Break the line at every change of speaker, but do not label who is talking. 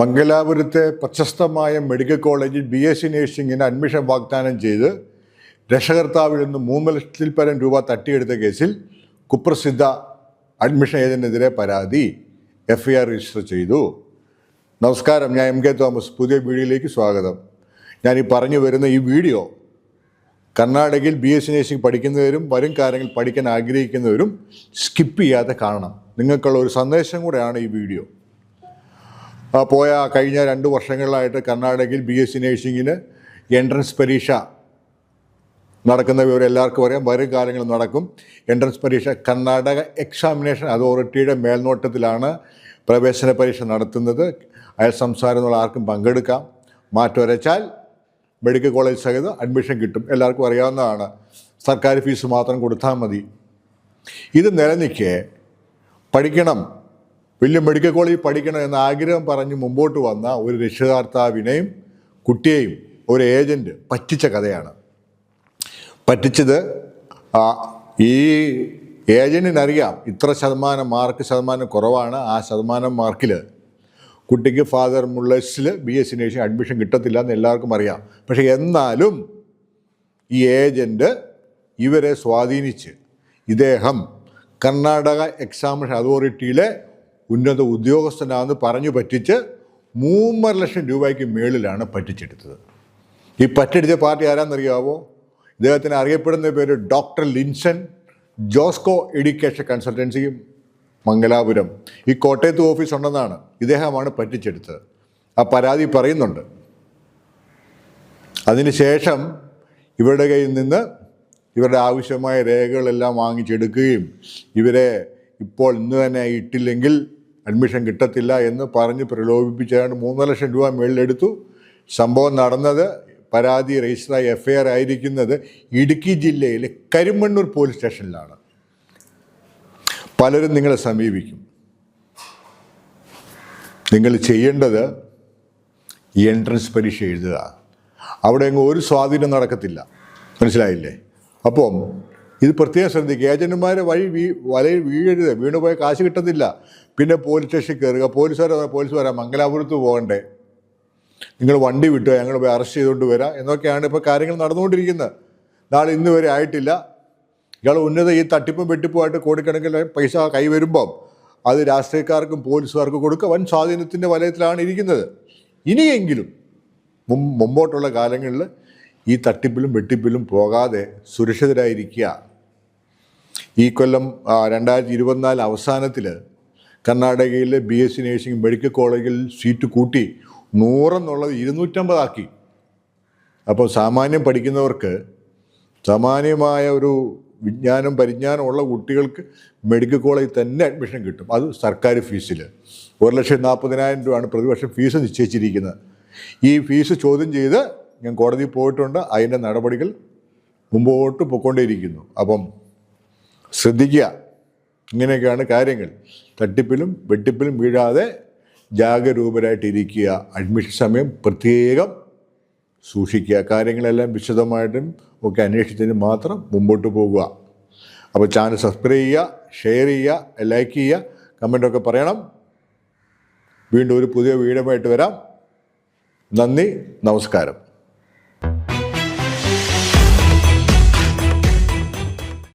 മംഗലാപുരത്തെ പ്രശസ്തമായ മെഡിക്കൽ കോളേജിൽ B S C നഴ്സിംഗിന് അഡ്മിഷൻ വാഗ്ദാനം ചെയ്ത് രക്ഷകർത്താവിൽ നിന്ന് മൂന്ന് ലക്ഷത്തിൽ പരം രൂപ തട്ടിയെടുത്ത കേസിൽ കുപ്രസിദ്ധ അഡ്മിഷൻ ഏജന്റിനെതിരെ പരാതി എഫ് ഐ ആർ രജിസ്റ്റർ ചെയ്തു. നമസ്കാരം ഞാൻ എം കെ തോമസ്. പുതിയ വീഡിയോയിലേക്ക് സ്വാഗതം. ഞാൻ ഈ പറഞ്ഞു വരുന്ന ഈ വീഡിയോ കർണാടകയിൽ ബി എസ് സി നഴ്സിംഗ് പഠിക്കുന്നവരും വരും കാര്യങ്ങൾ പഠിക്കാൻ ആഗ്രഹിക്കുന്നവരും സ്കിപ്പ് ചെയ്യാതെ കാണണം. നിങ്ങൾക്കുള്ള ഒരു സന്ദേശം കൂടെയാണ് ഈ വീഡിയോ. പോയ കഴിഞ്ഞ രണ്ട് വർഷങ്ങളിലായിട്ട് കർണാടകയിൽ ബി എസ് സി നേഴ്സിങ്ങിന് എൻട്രൻസ് പരീക്ഷ നടക്കുന്ന വിവരം എല്ലാവർക്കും അറിയാം. വരും കാലങ്ങളിൽ നടക്കും. എൻട്രൻസ് പരീക്ഷ കർണാടക എക്സാമിനേഷൻ അതോറിറ്റിയുടെ മേൽനോട്ടത്തിലാണ് പ്രവേശന പരീക്ഷ നടത്തുന്നത്. അയൽ സംസാരം എന്നുള്ള ആർക്കും പങ്കെടുക്കാം. മാറ്റുരച്ചാൽ മെഡിക്കൽ കോളേജ് സഹിതം അഡ്മിഷൻ കിട്ടും. എല്ലാവർക്കും അറിയാവുന്നതാണ്. സർക്കാർ ഫീസ് മാത്രം കൊടുത്താൽ മതി. ഇത് നിലനിൽക്കെ പഠിക്കണം. വലിയ മെഡിക്കൽ കോളേജിൽ പഠിക്കണം എന്ന ആഗ്രഹം പറഞ്ഞ് മുമ്പോട്ട് വന്ന ഒരു രക്ഷകർത്താവിനെയും കുട്ടിയെയും ഒരു ഏജന്റ് പറ്റിച്ച കഥയാണ്. പറ്റിച്ചത് ഈ ഏജന്റിനറിയാം ഇത്ര ശതമാനം മാർക്ക് ശതമാനം കുറവാണ്. ആ ശതമാനം മാർക്കിൽ കുട്ടിക്ക് father മുള്ളേഴ്സിൽ B S C nursing admission കിട്ടത്തില്ല എന്ന് എല്ലാവർക്കും അറിയാം. പക്ഷേ എന്നാലും ഈ ഏജന്റ് ഇവരെ സ്വാധീനിച്ച് ഇദ്ദേഹം കർണാടക എക്സാമിനേഷൻ അതോറിറ്റിയിലെ ഉന്നത ഉദ്യോഗസ്ഥനാണെന്ന് പറഞ്ഞു പറ്റിച്ച് മൂന്നര ലക്ഷം രൂപയ്ക്ക് മേളിലാണ് പറ്റിച്ചെടുത്തത്. ഈ പറ്റടിച്ച പാർട്ടി ആരാന്നറിയാവോ? ഇദ്ദേഹത്തിന് അറിയപ്പെടുന്ന പേര് ഡോക്ടർ ലിൻസൺ ജോസ്കോ എഡ്യൂക്കേഷൻ കൺസൾട്ടൻസിയും മംഗലാപുരം. ഈ കോട്ടയത്ത് ഓഫീസ് ഉണ്ടെന്നാണ് ഇദ്ദേഹമാണ് പറ്റിച്ചെടുത്തത്. ആ പരാതി പറയുന്നുണ്ട്. അതിനുശേഷം ഇവരുടെ കയ്യിൽ നിന്ന് ഇവരുടെ ആവശ്യമായ രേഖകളെല്ലാം വാങ്ങിച്ചെടുക്കുകയും ഇവരെ ഇപ്പോൾ ഇന്ന് തന്നെ ഇട്ടില്ലെങ്കിൽ അഡ്മിഷൻ കിട്ടത്തില്ല എന്ന് പറഞ്ഞ് പ്രലോഭിപ്പിച്ചാണ്ട് മൂന്നര ലക്ഷം രൂപ മേളിലെടുത്തു. സംഭവം നടന്നത് പരാതി രജിസ്റ്ററായി എഫ് ഐ ആർ ആയിരിക്കുന്നത് ഇടുക്കി ജില്ലയിലെ കരിമണ്ണൂർ പോലീസ് സ്റ്റേഷനിലാണ്. പലരും നിങ്ങളെ സമീപിക്കും. നിങ്ങൾ ചെയ്യേണ്ടത് എൻട്രൻസ് പരീക്ഷ എഴുതുക. അവിടെ ഒരു സ്വാധീനം നടക്കത്തില്ല. മനസ്സിലായില്ലേ? അപ്പം ഇത് പ്രത്യേകം ശ്രദ്ധിക്കുക. ഏജന്റുമാരെ വഴി വീ വലയിൽ വീഴരുത്. വീണുപോയ കാശ് കിട്ടത്തില്ല പിന്നെ പോലീസ് സ്റ്റേഷനിൽ കയറുക. പോലീസുകാർ പോലീസ് വരാം. മംഗലാപുരത്ത് പോകണ്ടേ. നിങ്ങൾ വണ്ടി വിട്ടുക ഞങ്ങൾ പോയി അറസ്റ്റ് ചെയ്തുകൊണ്ട് വരാം. എന്നൊക്കെയാണ് ഇപ്പോൾ കാര്യങ്ങൾ നടന്നുകൊണ്ടിരിക്കുന്നത്. നാളെ ഇന്ന് വരെ ആയിട്ടില്ല. ഇയാൾ ഉന്നത ഈ തട്ടിപ്പും വെട്ടിപ്പുമായിട്ട് കോടിക്കണക്കിൽ പൈസ കൈവരുമ്പം അത് രാഷ്ട്രീയക്കാർക്കും പോലീസുകാർക്കും കൊടുക്കുക വൻ സ്വാധീനത്തിന്റെ വലയത്തിലാണ് ഇരിക്കുന്നത്. ഇനിയെങ്കിലും മുമ്പോട്ടുള്ള കാലങ്ങളിൽ ഈ തട്ടിപ്പിലും വെട്ടിപ്പിലും പോകാതെ സുരക്ഷിതരായിരിക്കുക. ഈ കൊല്ലം രണ്ടായിരത്തി ഇരുപത്തിനാല് അവസാനത്തിൽ കർണാടകയിലെ B S C nursing medical കോളേജിൽ സീറ്റ് കൂട്ടി നൂറെന്നുള്ളത് ഇരുന്നൂറ്റമ്പതാക്കി. അപ്പോൾ സാമാന്യം പഠിക്കുന്നവർക്ക് സാമാന്യമായ ഒരു വിജ്ഞാനം പരിജ്ഞാനമുള്ള കുട്ടികൾക്ക് മെഡിക്കൽ കോളേജിൽ തന്നെ അഡ്മിഷൻ കിട്ടും. അത് സർക്കാർ ഫീസിൽ ഒരു ലക്ഷം നാൽപ്പതിനായിരം രൂപയാണ് പ്രതിവർഷം ഫീസ് നിശ്ചയിച്ചിരിക്കുന്നത്. ഈ ഫീസ് ചോദ്യം ചെയ്ത് ഞാൻ കോടതിയിൽ പോയിട്ടുണ്ട്. അതിന്റെ നടപടികൾ മുമ്പോട്ട് പൊയ്ക്കൊണ്ടേയിരിക്കുന്നു. അപ്പം ശ്രദ്ധിക്കുക. ഇങ്ങനെയൊക്കെയാണ് കാര്യങ്ങൾ. തട്ടിപ്പിലും വെട്ടിപ്പിലും വീഴാതെ ജാഗരൂപരായിട്ടിരിക്കുക. അഡ്മിഷൻ സമയം പ്രത്യേകം സൂക്ഷിക്കുക. കാര്യങ്ങളെല്ലാം വിശദമായിട്ടും ഒക്കെ അന്വേഷിച്ചതിന് മാത്രം മുമ്പോട്ട് പോകുക. അപ്പോൾ ചാനൽ സബ്സ്ക്രൈബ് ചെയ്യുക ഷെയർ ചെയ്യുക ലൈക്ക് ചെയ്യുക കമന്റൊക്കെ പറയണം. വീണ്ടും ഒരു പുതിയ വീഡിയോ വരാം. നന്ദി നമസ്കാരം.